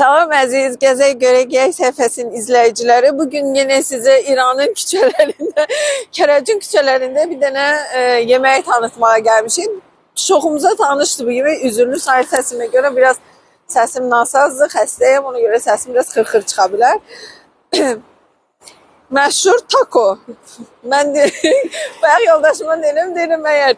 Salam əziz Gəzək Görək səhifəsinin izləyiciləri. Bu gün yenə sizə İranın küçələrində, Kərəcin küçələrində bir dənə e, yemək tanıtmağa gəlmişik. Çoxumuza tanışdı bu yemək. Üzürlü sayı səsimə görə biraz səsim nasazdır, xəstəyəm. Ona görə səsim biraz xırxır çıxa bilər. Məşhur taco. Mən de, bayaq yoldaşıma dedim, dedim əgər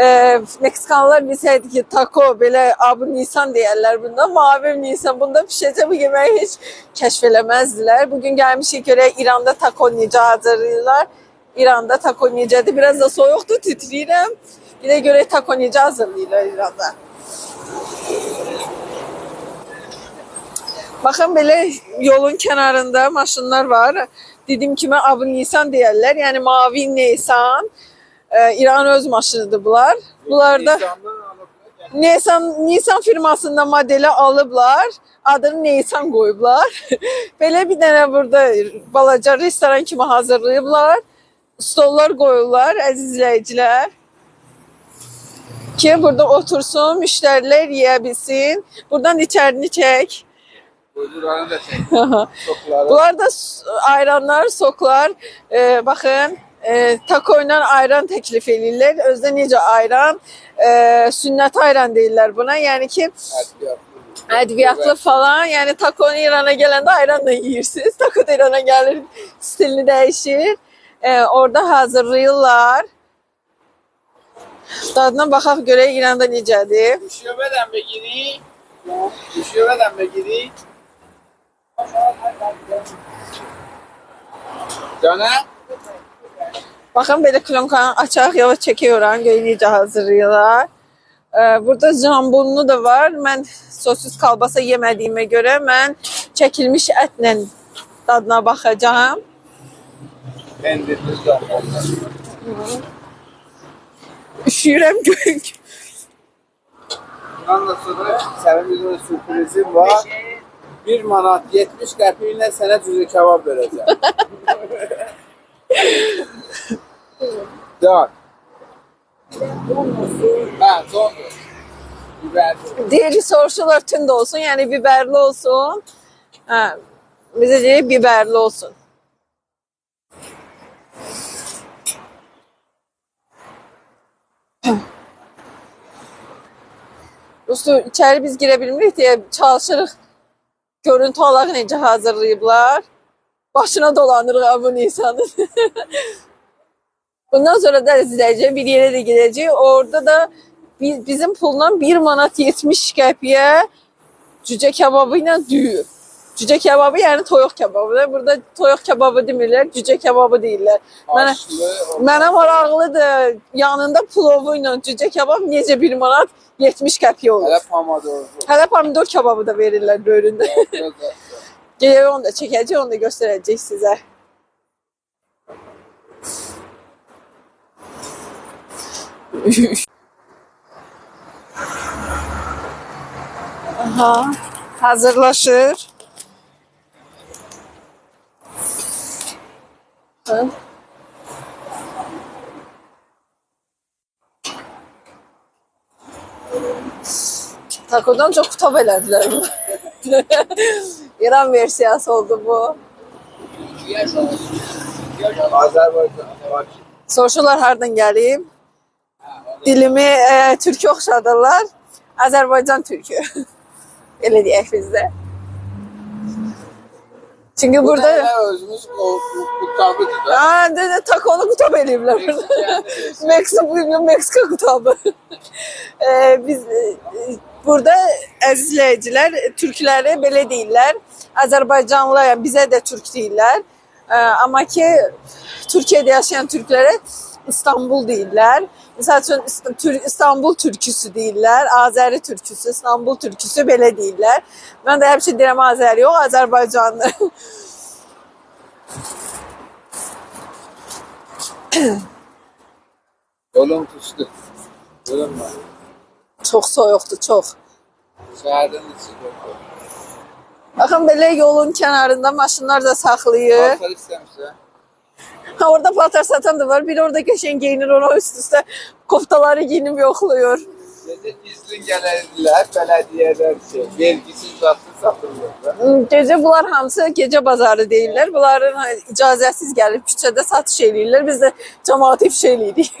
e, Meksikanlılar bilsəydi ki taco belə abı Nisan deyərlər bunda. Mavi Nisan bunda pişəcə bu yeməyi heç kəşf eləməzdilər. Bugün gəlmişik görək İranda taco necə hazırlayırlar. İranda taco necədir? Biraz da soyuqdur, titrəyirəm. Bir də görək taco necə hazırlayırlar İranda. Baxın belə yolun kənarında maşınlar var. Dediyim kimi abı Nisan deyərlər. Yəni mavi Nisan. Ee, İran öz maşınıdır bunlar. Bunlar da Nisan, Nisan firmasında modeli alıblar. Adını Nisan qoyublar. Belə bir dənə burada balaca restoran kimi hazırlayıblar. Stollar qoyurlar, əziz izləyicilər. Ki burada otursun, müştərilər yeyə bilsin. Buradan içərini çək. Buranı da. Çokları. Bunlar da ayranlar, soklar. Ee, baxın, e, taco ilə ayran təklif edirlər. Özdə necə ayran? E, sünnət ayran deyirlər buna. Yəni ki, ədviyyatlı falan. Yəni taco İrana gələndə ayranla yeyirsiniz. Taco da İrana gəlir, stilini dəyişir. E, orada hazırlayırlar. Dadına baxaq görək İranda necədir. Düşüyormadan begiri. Düşüyormadan begiri. Döne. Baxın belə klonkanı açaq, yavaş çəkiyorum, görək necə hazırlayırlar. Ee, Burada jambonlu da var. Mən sosis kalbasa yemədiyimə görə mən çəkilmiş ətlə dadına baxacağam. Pendirli döne. Üşüyürəm gök. Ondan sonra senin bir tane sürprizim var. Bir manat 70 qəpiyinlə sənə cüzü kebab verəcəm. Dört. Ben sondur. Biberli. Diğeri soruşurlar tünd olsun, yəni biberli olsun. Hə, bizə deyir biberli olsun. Dostu içəri biz girə bilmirik deyə çalışırıq. Görüntü alaq necə hazırlayıblar. Başına dolanırıq bu Nisan'ın. Bundan sonra da izleyeceğim bir yere de gideceğim. Orada da bi- bizim puldan 1 manat 70 qəpiyə cücə kebabı ilə düyü. Cücə kebabı yəni toyuq kebabı. Burada toyuq kebabı demirlər, cücə kebabı deyirlər. Mənə mənə maraqlıdır. Yanında plovu ilə cücə kebab necə 1 manat 70 qəpiyə olur. Hələ pomidorlu. Hələ pomidor kebabı da verirlər böyründə. Gələk onu da çəkəcək, onu da göstərəcək sizə. Aha, hazırlaşır. Hı. Takodan çok kitap elədilər. İran versiyası oldu bu. Azərbaycan. Bak. Soruşurlar hardan gəlib. Dilimi e, türkü oxşadırlar. Azərbaycan türkü. Elə deyək bizdə. Çünki burada Burada özümüz o kutabıdır da. Aa, de, de, takonu kutab eləyiblər burada. Meksika, Meksika kutabı. Ee, biz e, burada əziz izləyicilər türkləri belə deyirlər. Azərbaycanlı, yəni bizə də türk deyirlər. Ee, amma ki Türkiyədə yaşayan türklərə İstanbul deyirlər. Tür- İstanbul türküsü deyirlər, Azəri türküsü, İstanbul türküsü belə deyirlər. Mən də həmişə deyirəm Azəri yox, Azərbaycanlı. Yolum tutuştu. Yolum var. Çox soyuqdur, çox. Şəhərdən içində. Baxın belə yolun kənarında maşınlar da saxlayır. Paltar istəmişsə. Orada paltar satan da var. Biri orada qəşəng geyinir, ona üst üstə koftaları giyinib yoxlayır. Gece gizlin gəlirlər bələdiyyədən şey, vergisiz zatlı satırlar. Gece bunlar hamısı gece bazarı değiller. Bunların hani, icazəsiz gəlib küçədə satış eləyirlər. Biz də cəmaat ifşa eləyirik.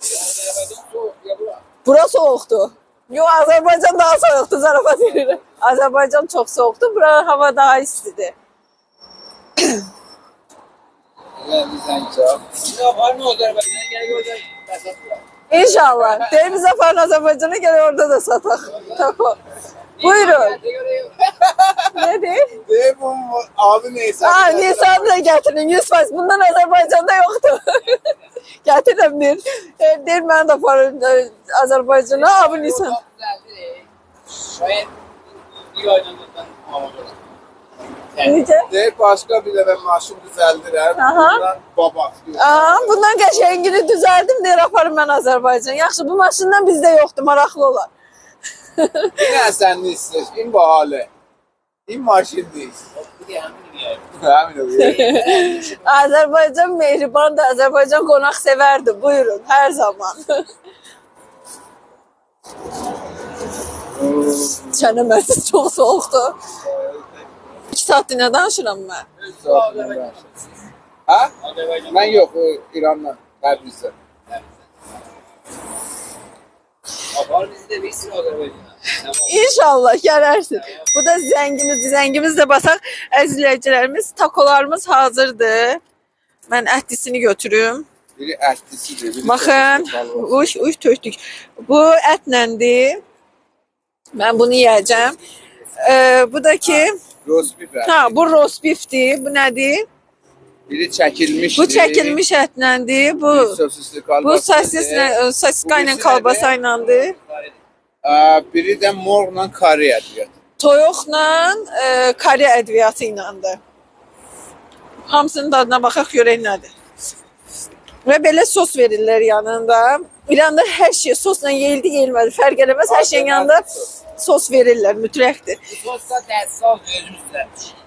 Azərbaycan. Bura soğuktu. Yo Azerbaycan daha soğuktu zarafat ediyorum. Azerbaycan çok soğuktu. Bura hava daha istidir. İnşallah. Bize falan Azerbaycan'a gel orada da satak. Tamam. Buyurun. Ne değil? Deyim bu abi neyse. Aa Nisan da getirin 100 faiz. Bundan Azerbaycan'da yoktu. Getirin bir. E, Değil ben de falan e, Azerbaycan'a abi Nisan. Şayet bir aydan havalı. Nice? Deyir başqa bir dəfə maşın düzəldirəm. Aha. Bundan babat. Aa, bundan qəşəngini düzəldim deyir aparım mən Azərbaycan. Yaxşı bu maşından bizdə yoxdur, maraqlı olar. Yine sen ne istiyorsun? İn bu hale. İn maşın değil. De. Azərbaycan mehribandır, Azərbaycan qonaq sevərdi. Buyurun, hər zaman. Çənəməsi çox soğuqdur. 2 saatdir nə danışıram mən? Ha? Ben yok İran'dan. Var bilsin Azerbaycan'a. İnşallah gələrsin. Bu da zəngimiz, zəngimiz də basaq. Əzizləyicilərimiz, takolarımız hazırdır. Mən ətlisini götürüm. Biri ərtisidir. Biri Baxın, uş, uş tökdük. Bu ətnəndir. Mən bunu yeyəcəm. Ee, bu da ki, Roast beef ərti. ha, bu roast beefdir. Bu nədir? Biri çəkilmişdir. Bu çəkilmiş ətnəndir. Bu Biri sosisli kalbasa. bu sosislə, sosiska ilə kalbasa iləndir. Biri də morla kari ədviyyat. Toyuqla e, kari ədviyyatı iləndir. Hamısının dadına baxaq görək nədir. Və belə sos verirlər yanında. İranda hər şey sosla yeyildi, yeyilmədi. Fərq eləməz. Hər şeyin yanında sos verirlər, mütləqdir. Bu sosta dərsal özümüzdə.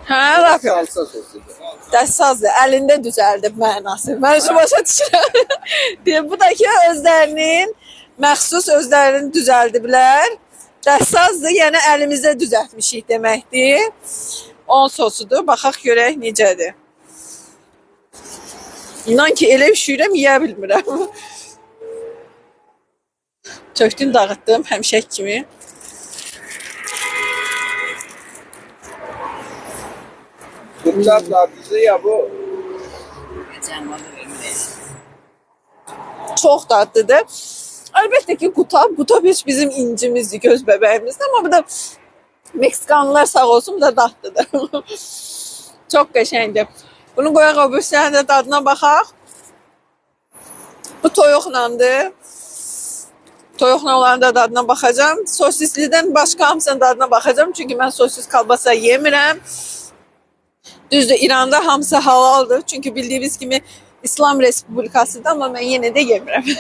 Hə, lap. Salsa sosidir. Dəssazdır, əlində düzəldib mənası. Mən şu başa düşürəm. Bu da ki özlərinin məxsus özlərini düzəldiblər. Dəssazdır, yəni əlimizdə düzəltmişik deməkdir. On sosudur. Baxaq görək necədir. İnan ki elə üşüyürəm, yeyə bilmirəm. Tökdüm, dağıtdım həmişək kimi. Bunlar dadlısı ya bu vermedi. Çox dadlıdır. Əlbəttə ki, qutab, qutab heç bizim incimizdir, göz bəbəyimizdir, amma bu da Meksikanlılar sağ olsun, bu da dadlıdır. Çox qəşəngdir. Bunu qoyaq o birisindən də dadına baxaq. Bu toyuqlandır. Toyuqla olan da dadına baxacağam. Sosislidən başqa hamısının dadına baxacağam. Çünki mən sosis kalbasa yemirəm. Düzdür, İranda hamısı halaldır. Çünki bildiyiniz kimi İslam Respublikasıdır, amma mən yenə də yemirəm.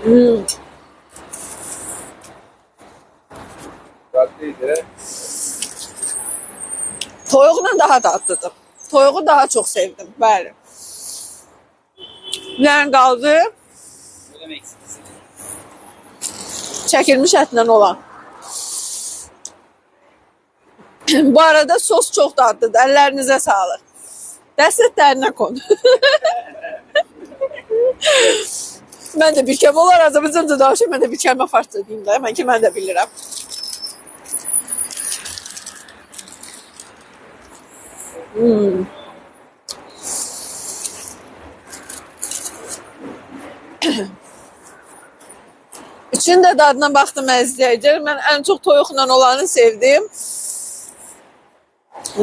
Hmm, Toyuqla daha dadlıdır. Toyuğu daha çox sevdim, bəli. Nə qaldı? Çəkilmiş ətlə olan. Bu arada sos çox dadlıdır. Əllərinizə sağlıq. Dəstətlərinə kon. mən də bir kəm olar Azərbaycanca danışım, mən də bir kəlmə farsça deyim də, mən ki mən də bilirəm. Hmm. Üçün də dadına baxdım əzizləyicilər. Mən ən çox toyuqla olanı sevdim.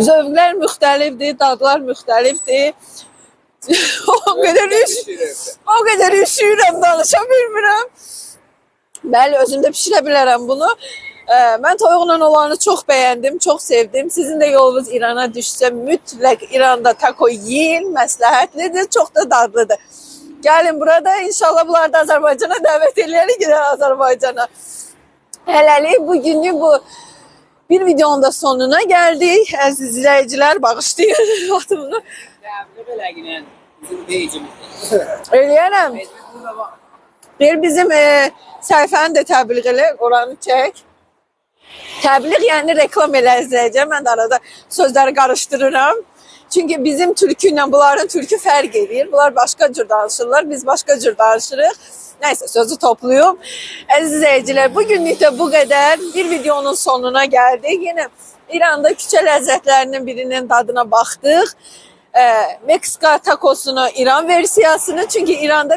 Zövqlər müxtəlifdir, dadlar müxtəlifdir. o qədər üş, o qədər üşüyürəm, danışa bilmirəm. Bəli, özüm də bişirə bilərəm bunu. Ə, Mən toyuqla olanı çox bəyəndim, çox sevdim. Sizin də yolunuz İrana düşsə, mütləq İranda taco yeyin, məsləhətlidir, çox da dadlıdır. Gəlin burada, inşallah bunları da Azərbaycana dəvət eləyərik, gedər Azərbaycana. Hələlik bugünlük bu bir videonun da sonuna gəldik. Əziz izləyicilər, bağışlayın beycimiz. Eləyərəm. Bir bizim e, səhifəni də təbliğ elə, oranı çək. Təbliğ yəni reklam elə izləyəcəm. Mən arada sözləri qarışdırıram. Çünki bizim türkü ilə bunların türkü fərq edir. Bunlar başqa cür danışırlar, biz başqa cür danışırıq. Nəysə sözü topluyum. Əziz izləyicilər, bu günlük bu qədər. Bir videonun sonuna gəldik. Yenə İranda küçə ləzzətlərinin birinin dadına baxdıq. Meksika takosunu, İran versiyasını çünkü İran'da